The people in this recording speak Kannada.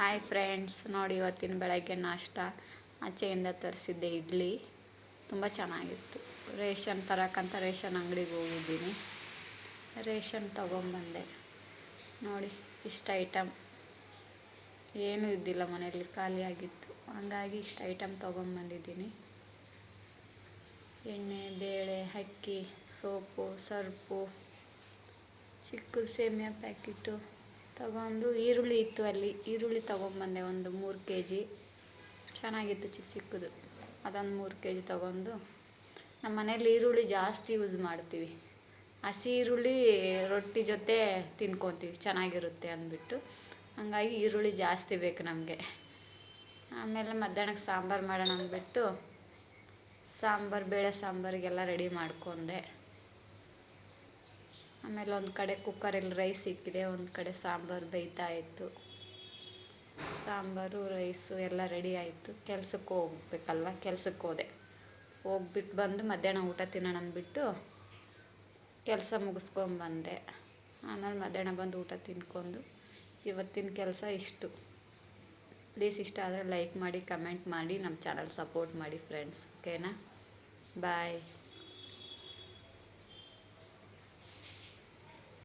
ಹಾಯ್ ಫ್ರೆಂಡ್ಸ್ ನೋಡಿ ಇವತ್ತಿನ ಬೆಳಗ್ಗೆ ನಾಷ್ಟ, ಆಚೆಯಿಂದ ತರಿಸಿದ್ದೆ ಇಡ್ಲಿ. ತುಂಬ ಚೆನ್ನಾಗಿತ್ತು. ರೇಷನ್ ತರಕ್ಕಂತ ರೇಷನ್ ಅಂಗಡಿಗೆ ಹೋಗಿದ್ದೀನಿ. ರೇಷನ್ ತೊಗೊಂಬಂದೆ. ನೋಡಿ, ಇಷ್ಟು ಐಟಮ್. ಏನೂ ಇದ್ದಿಲ್ಲ ಮನೆಯಲ್ಲಿ ಖಾಲಿಯಾಗಿತ್ತು ಹಂಗಾಗಿ ಇಷ್ಟು ಐಟಮ್ ತೊಗೊಂಬಂದಿದ್ದೀನಿ. ಎಣ್ಣೆ, ಬೇಳೆ, ಅಕ್ಕಿ, ಸೋಪು, ಸರ್ಪು, ಚಿಕ್ಕದು ಸೇಮಿಯಾ ಪ್ಯಾಕೆಟು. ತಗೊಂಡು ಈರುಳ್ಳಿ ಇತ್ತು ಅಲ್ಲಿ. ಈರುಳ್ಳಿ ತೊಗೊಂಬಂದೆ ಒಂದು ಮೂರು ಕೆ ಜಿ ಚೆನ್ನಾಗಿತ್ತು ಚಿಕ್ಕ ಚಿಕ್ಕದು. ಅದೊಂದು ಮೂರು ಕೆ ಜಿ ತೊಗೊಂಡು ನಮ್ಮ ಮನೇಲಿ ಈರುಳ್ಳಿ ಜಾಸ್ತಿ ಯೂಸ್ ಮಾಡ್ತೀವಿ. ಹಸಿ ಈರುಳ್ಳಿ ರೊಟ್ಟಿ ಜೊತೆ ತಿನ್ಕೊತೀವಿ. ಚೆನ್ನಾಗಿರುತ್ತೆ ಅಂದ್ಬಿಟ್ಟು. ಹಂಗಾಗಿ ಈರುಳ್ಳಿ ಜಾಸ್ತಿ ಬೇಕು ನಮಗೆ. ಆಮೇಲೆ ಮಧ್ಯಾಹ್ನಕ್ಕೆ ಸಾಂಬಾರು ಮಾಡೋಣ ಅಂದ್ಬಿಟ್ಟು ಸಾಂಬಾರು, ಬೇಳೆ ಸಾಂಬಾರಿಗೆಲ್ಲ ರೆಡಿ ಮಾಡ್ಕೊಂಡೆ. ಆಮೇಲೆ ಒಂದು ಕಡೆ ಕುಕ್ಕರಲ್ಲಿ ರೈಸ್ ಇಕ್ಕಿದೆ ಒಂದು ಕಡೆ ಸಾಂಬಾರು ಬೇಯ್ತಾ ಇತ್ತು. ಸಾಂಬಾರು ರೈಸು ಎಲ್ಲ ರೆಡಿ ಆಯಿತು. ಕೆಲಸಕ್ಕೆ ಹೋಗ್ಬೇಕಲ್ವ? ಕೆಲಸಕ್ಕೆ ಹೋದೆ. ಹೋಗ್ಬಿಟ್ಟು ಬಂದು ಮಧ್ಯಾಹ್ನ ಊಟ ತಿನ್ನೋಣ ಅಂದ್ಬಿಟ್ಟು ಕೆಲಸ ಮುಗಿಸ್ಕೊಂಬಂದೆ ಆಮೇಲೆ ಮಧ್ಯಾಹ್ನ ಬಂದು ಊಟ ತಿನ್ಕೊಂಡು ಇವತ್ತಿನ ಕೆಲಸ ಇಷ್ಟು. ಪ್ಲೀಸ್ ಇಷ್ಟ ಆದರೆ ಲೈಕ್ ಮಾಡಿ ಕಮೆಂಟ್ ಮಾಡಿ ನಮ್ಮ ಚಾನಲ್ ಸಪೋರ್ಟ್ ಮಾಡಿ ಫ್ರೆಂಡ್ಸ್ ಓಕೆನಾ ಬಾಯ್